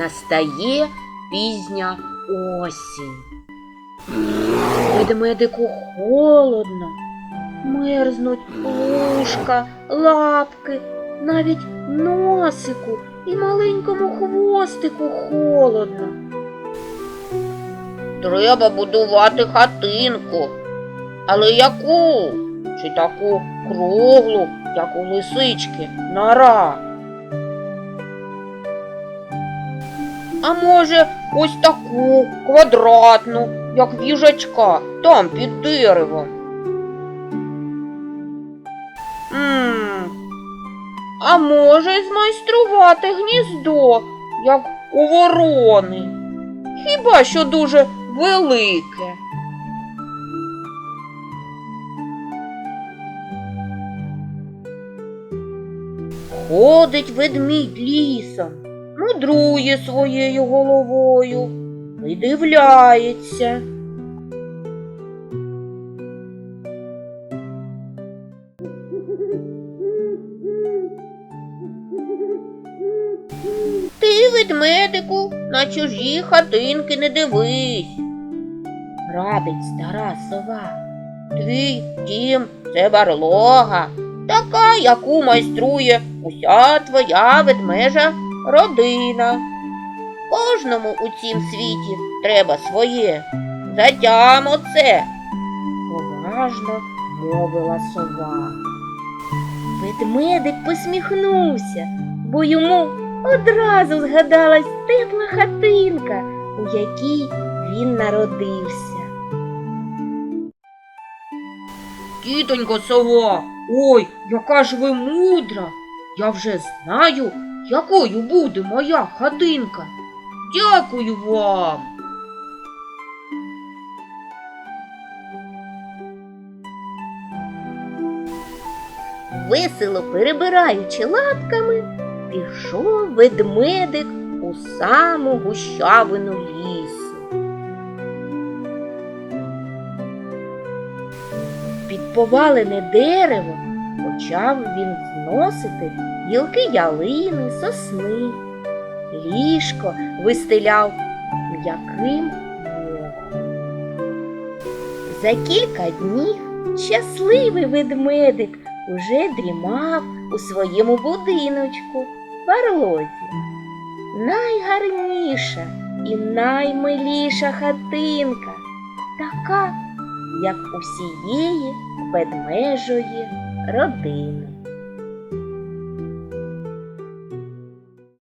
Настає пізня осінь. Ведмедику холодно, мерзнуть вушка, лапки, навіть носику і маленькому хвостику холодно. Треба будувати хатинку. Але яку? Чи таку круглу, як у лисички, нора? А може, ось таку квадратну, як в їжачка, там під деревом. м А може змайструвати гніздо, як у ворони. Хіба що дуже велике. Ходить ведмідь лісом, мудрує своєю головою, видивляється. Ти, ведмедику, на чужі хатинки не дивись. Радить стара сова. Твій дім це барлога, така, яку майструє уся твоя ведмежа родина. Кожному у цім світі треба своє. Затям оце, поважно мовила сова. Ведмедик посміхнувся, бо йому одразу згадалась тепла хатинка, у якій він народився. Тітонько сова, ой, яка ж ви мудра. Я вже знаю, якою буде моя хатинка. Дякую вам. Весело перебираючи лапками, пішов ведмедик у саму гущавину лісу. Під повалене дерево почав він зносити гілки ялини, сосни. Ліжко вистеляв м'яким мохом. За кілька днів щасливий ведмедик уже дрімав у своєму будиночку, барлозі. Найгарніша і наймиліша хатинка, така, як усієї ведмежої родини.